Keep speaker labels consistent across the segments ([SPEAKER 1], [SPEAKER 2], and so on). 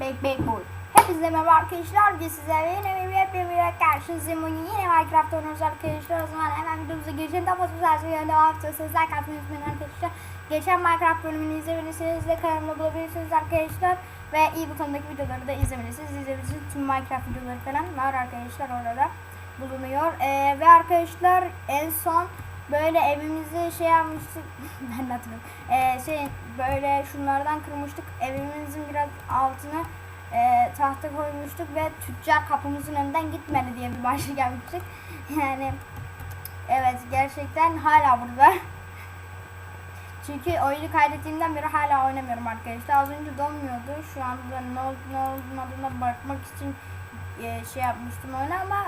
[SPEAKER 1] Bek bek boy. Hepinize merhaba arkadaşlar. Bugün sizlerle yine bir yepyeni bir karşınızdayım. Bugün yine Minecraft oynuyoruz arkadaşlar. O zaman hemen videomuza geçelim. Daha fazla güzel şeyler devam edeceğiz. Sizler katmayı unutmayın arkadaşlar. Geçen Minecraft bölümünü izlemediyseniz de kanalımda bulabilirsiniz arkadaşlar. Ve iyi butonundaki videoları da izlemeliysiniz. İzleyebilirsiniz. Tüm Minecraft videoları falan var arkadaşlar orada bulunuyor. Ee, ve arkadaşlar en son böyle evimizi şey yapmıştık. ben hatırlıyorum. Ee, şey böyle şunlardan kırmıştık. Evimizin biraz altına e, tahta koymuştuk ve tüccar kapımızın önünden gitmedi diye bir başlık yapmıştık. Yani evet gerçekten hala burada. Çünkü oyunu kaydettiğimden beri hala oynamıyorum arkadaşlar. Az önce donmuyordu. Şu anda ne olup ne olmadığına bakmak için e, şey yapmıştım oyunu ama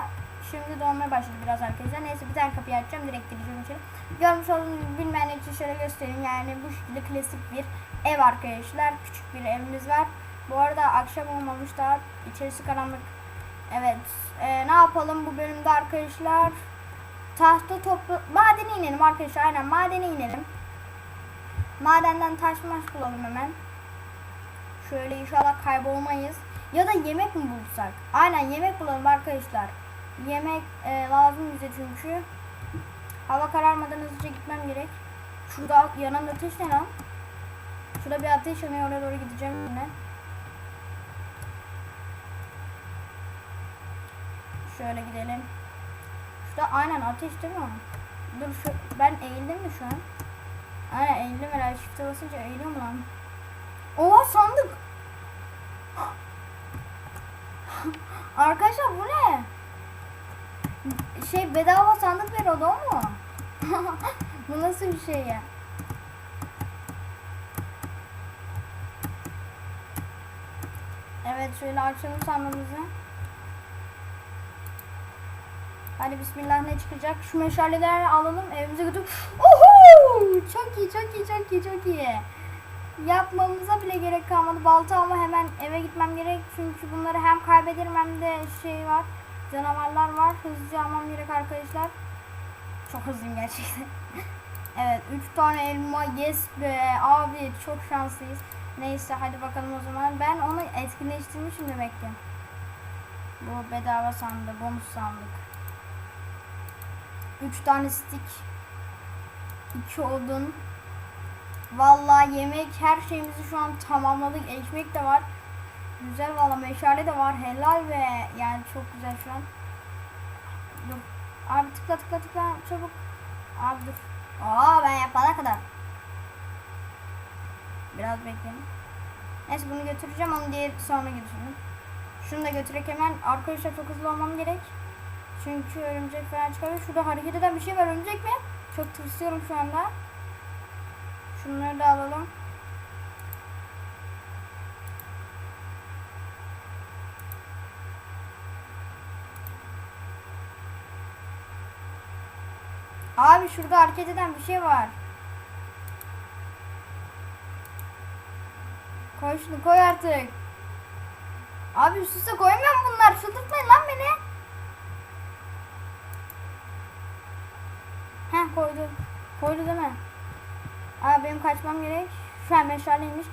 [SPEAKER 1] şimdi donmaya başladı biraz arkadaşlar. Neyse bir tane kapıyı açacağım. Direkt gireceğim içeri. Görmüş olduğunuz gibi için şöyle göstereyim. Yani bu şekilde klasik bir ev arkadaşlar. Küçük bir evimiz var. Bu arada akşam olmamış daha içerisi karanlık. Evet. e, ne yapalım bu bölümde arkadaşlar? Tahta topla... Madene inelim arkadaşlar. Aynen madene inelim. Madenden taş maş bulalım hemen. Şöyle inşallah kaybolmayız. Ya da yemek mi bulsak? Aynen yemek bulalım arkadaşlar. Yemek e, lazım bize çünkü. Hava kararmadan hızlıca gitmem gerek. Şurada yanan ateş ne lan? Şurada bir ateş yanıyor oraya doğru gideceğim yine. Şöyle gidelim. Şurada aynen ateş değil mi? Dur şu ben eğildim mi şu an? Aynen eğildim herhalde shift'e basınca eğiliyor mu lan? Oha sandık. Arkadaşlar bu ne? Şey bedava sandık veriyordu o mu? bu nasıl bir şey ya? Evet şöyle açalım sandığımızı. Hadi bismillah ne çıkacak? Şu meşaleleri alalım evimize götür. Oho! Çok iyi çok iyi çok iyi çok iyi. Yapmamıza bile gerek kalmadı. Balta ama hemen eve gitmem gerek. Çünkü bunları hem kaybederim hem de şey var. Canavarlar var. Hızlıca almam gerek arkadaşlar. Çok hızlıyım gerçekten. evet 3 tane elma yes be abi çok şanslıyız. Neyse hadi bakalım o zaman. Ben onu etkinleştirmişim demek ki. Bu bedava sandık, bonus sandık. 3 tane stick. 2 odun. Vallahi yemek her şeyimizi şu an tamamladık. Ekmek de var. Güzel valla meşale de var. Helal ve yani çok güzel şu an. Dur. Abi tıkla tıkla tıkla çabuk. Abi dur. Aa ben yapana kadar. Biraz bekleyin. Neyse bunu götüreceğim onu diğer sonra götürürüm. Şunu da götürerek hemen arkadaşlar çok hızlı olmam gerek. Çünkü örümcek falan çıkabilir. Şurada hareket eden bir şey var örümcek mi? Çok tırsıyorum şu anda. Şunları da alalım. Abi şurada hareket eden bir şey var. Koy şunu koy artık. Abi üst üste koymuyorum bunlar. Çıldırtmayın lan beni. Heh koydu. Koydu değil mi? Aa benim kaçmam gerek. Şu an meşaleymiş.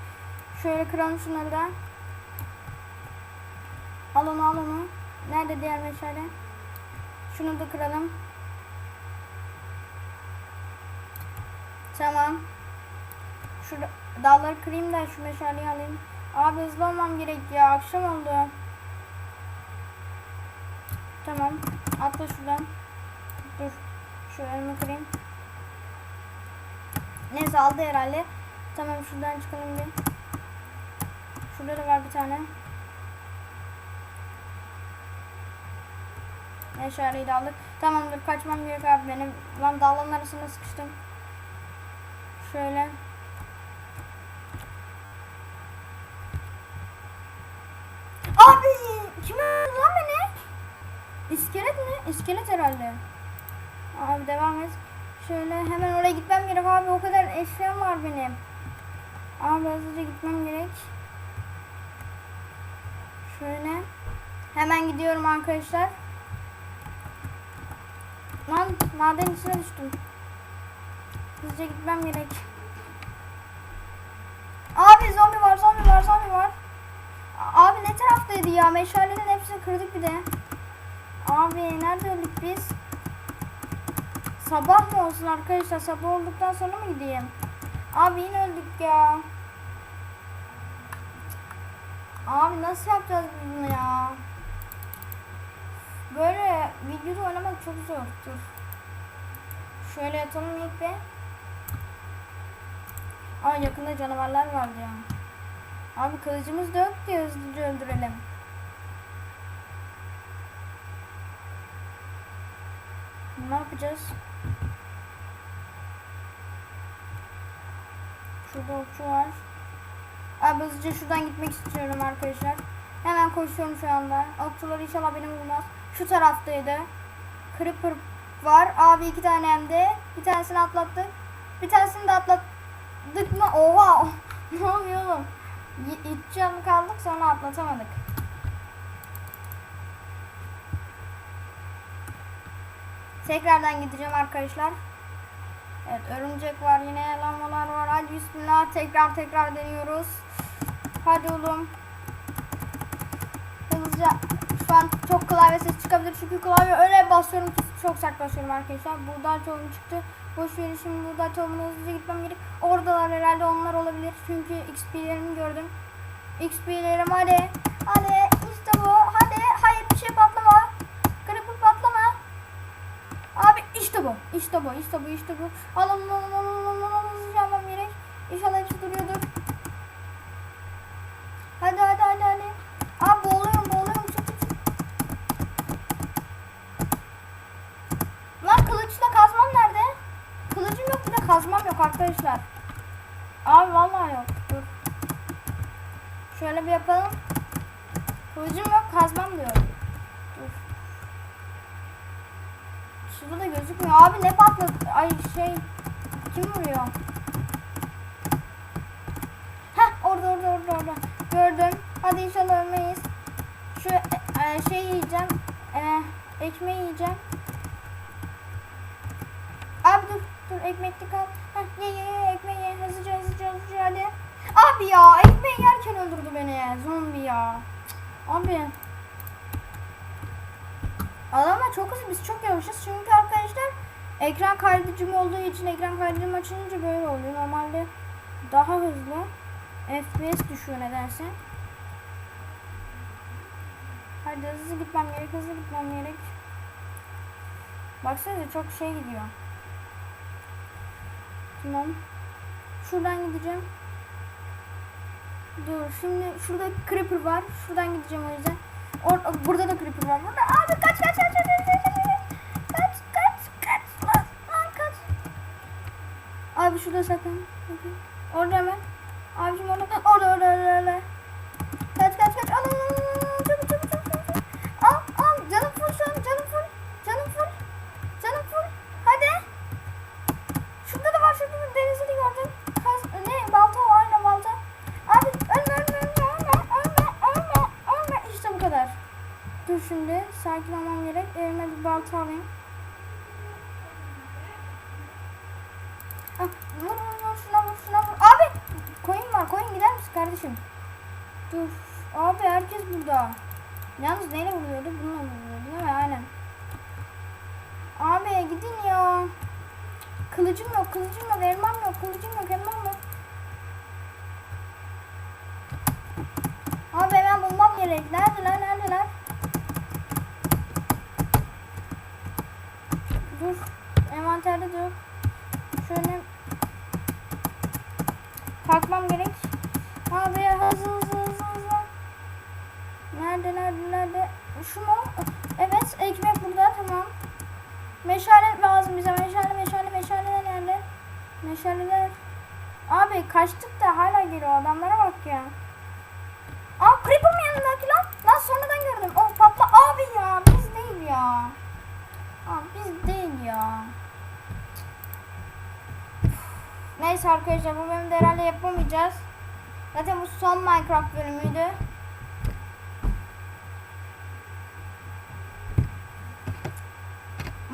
[SPEAKER 1] Şöyle kıralım şunları da. Al onu al onu. Nerede diğer meşale? Şunu da kıralım. Tamam. Şu dalları kırayım da şu meşaleyi alayım. Abi hızlı olmam gerek ya. Akşam oldu. Tamam. Atla şuradan. Dur. Şu elimi kırayım. Neyse aldı herhalde. Tamam şuradan çıkalım bir. Şurada da var bir tane. Meşaleyi de aldık. Tamamdır kaçmam gerek abi benim. Lan dalların arasında sıkıştım. Şöyle. Abi kim öldürdü lan beni? İskelet mi? İskelet herhalde. Abi devam et. Şöyle hemen oraya gitmem gerek abi. O kadar eşyam var benim. Abi hızlıca gitmem gerek. Şöyle. Hemen gidiyorum arkadaşlar. Lan maden içine düştüm. Hızlıca gitmem gerek. Abi zombi var, zombi var, zombi var. Abi girdi ya. Meşalenin hepsini kırdık bir de. Abi nerede öldük biz? Sabah mı olsun arkadaşlar? Sabah olduktan sonra mı gideyim? Abi yine öldük ya. Abi nasıl yapacağız bunu ya? Böyle videoda oynamak çok zor. Dur. Şöyle yatalım ilk bir. Aa yakında canavarlar vardı ya. Abi kılıcımız da yok ki hızlıca öldürelim. Ne yapacağız? Şurada okçu var. Abi hızlıca şuradan gitmek istiyorum arkadaşlar. Hemen koşuyorum şu anda. Okçular inşallah beni vurmaz. Şu taraftaydı. Creeper var. Abi iki tane hem de. Bir tanesini atlattık. Bir tanesini de atlattık mı? Oha! ne oluyor oğlum? İç canlı kaldık sonra atlatamadık. Tekrardan gideceğim arkadaşlar. Evet örümcek var yine lambalar var. Hadi bismillah tekrar tekrar deniyoruz. Hadi oğlum. Hızlıca şu an çok klavye ses çıkabilir çünkü klavye öyle basıyorum ki çok sert basıyorum arkadaşlar. Burada tohum çıktı. Boş verin şimdi burada tohumuna hızlıca gitmem gerek. Oradalar herhalde onlar olabilir çünkü XP'lerimi gördüm. XP'lerim hadi. Hadi işte bu. Hadi. Hayır bir şey patlama. Creeper patlama. Abi işte bu. İşte bu. İşte bu. İşte bu. Alın alın alın alın alın. Hızlıca almam gerek. İnşallah hepsi duruyordur. Hadi hadi hadi hadi. Abi boğuluyorum boğuluyorum. Çık çık çık. Lan kılıçla kazmam nerede? Kılıcım yok bir de kazmam yok arkadaşlar. Abi vallahi yok. Dur. Şöyle bir yapalım. Kılıcım yok kazmam diyorum. Dur. Şurada da gözükmüyor. Abi ne patladı? Ay şey. Kim vuruyor? Heh orada orada orada orada. Gördüm. Hadi inşallah ölmeyiz. Şu e, e, şey yiyeceğim. E, ekmeği yiyeceğim. Abi dur dur ekmekli kal. Ye ye ye ekmeği ye. Hızlıca hızlıca hızlıca hadi. Abi ya ekmeği yerken öldürdü beni. Zombi ya. Abi. Adamlar çok hızlı biz çok yavaşız çünkü arkadaşlar ekran kaydedicim olduğu için ekran kaydedicim açılınca böyle oluyor. Normalde daha hızlı FPS düşüyor nedense. Hadi hızlı gitmem gerek hızlı gitmem gerek. Baksanıza çok şey gidiyor. Tamam. Şuradan gideceğim. Dur şimdi şurada creeper var. Şuradan gideceğim o yüzden. Or burada da creeper var. Burada abi kaç kaç kaç kaç kaç kaç kaç kaç kaç lan kaç. Abi şurada sakın. Orada hemen. Abicim orada orada orada orada. orada. Şimdi sakin olmam gerek. Elime bir balta alayım. Ah, vur vur vur şuna vur şuna vur. Abi koyun var koyun gider misin kardeşim? Dur. Abi herkes burada. Yalnız neyle vuruyordu? Bununla vuruyordu değil mi? Aynen. Abi gidin ya. Kılıcım yok, kılıcım yok, elmam yok, kılıcım yok, elmam yok. Abi hemen bulmam gerek. Neredeler, neredeler? Dur. Envanterde dur. Şöyle kalkmam gerek. Abi hızlı hızlı hızlı hızlı. Nerede, nerede, nerede? Şu mu? Evet, ekmek burada, tamam. Meşale lazım bize. Meşale, meşale, meşale nerede? Meşaleler. Abi kaçtık da hala geliyor. Adamlara bak ya. Aa Creeper mı yanındaki lan? Lan sonradan gördüm. Oh patla. Abi ya biz değil ya. Abi biz değil ya. Neyse arkadaşlar bu bölümde herhalde yapamayacağız. Zaten bu son Minecraft bölümüydü.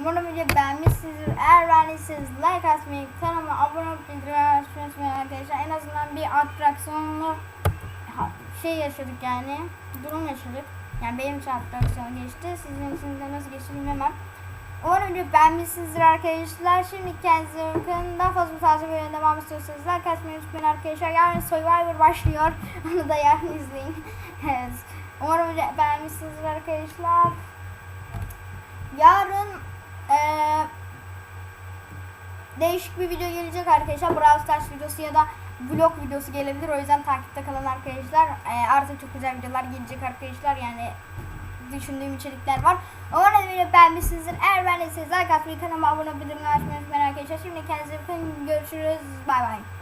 [SPEAKER 1] Umarım video beğenmişsinizdir. Eğer beğendiyseniz like atmayı, kanalıma abone olup bildirimleri açmayı unutmayın arkadaşlar. En azından bir atraksiyonlu şey yaşadık yani. Durum yaşadık. Yani benim için atraksiyon geçti. Sizin için de nasıl geçti bilmem. Umarım videoyu beğenmişsinizdir arkadaşlar. Şimdi kendinize bakın. Daha fazla fazla böyle devam istiyorsanız like atmayı unutmayın arkadaşlar. Yarın Survivor başlıyor. Onu da yarın izleyin. evet. Umarım video beğenmişsinizdir arkadaşlar. Yarın eee değişik bir video gelecek arkadaşlar. Brawl Stars videosu ya da vlog videosu gelebilir. O yüzden takipte kalın arkadaşlar. Eee, artık çok güzel videolar gelecek arkadaşlar. Yani düşündüğüm içerikler var. Umarım video beğenmişsinizdir. Eğer beğendiyseniz like atmayı, kanalıma abone olmayı, bildirimleri açmayı unutmayın arkadaşlar. Şimdi kendinize iyi bakın. Görüşürüz. Bay bay.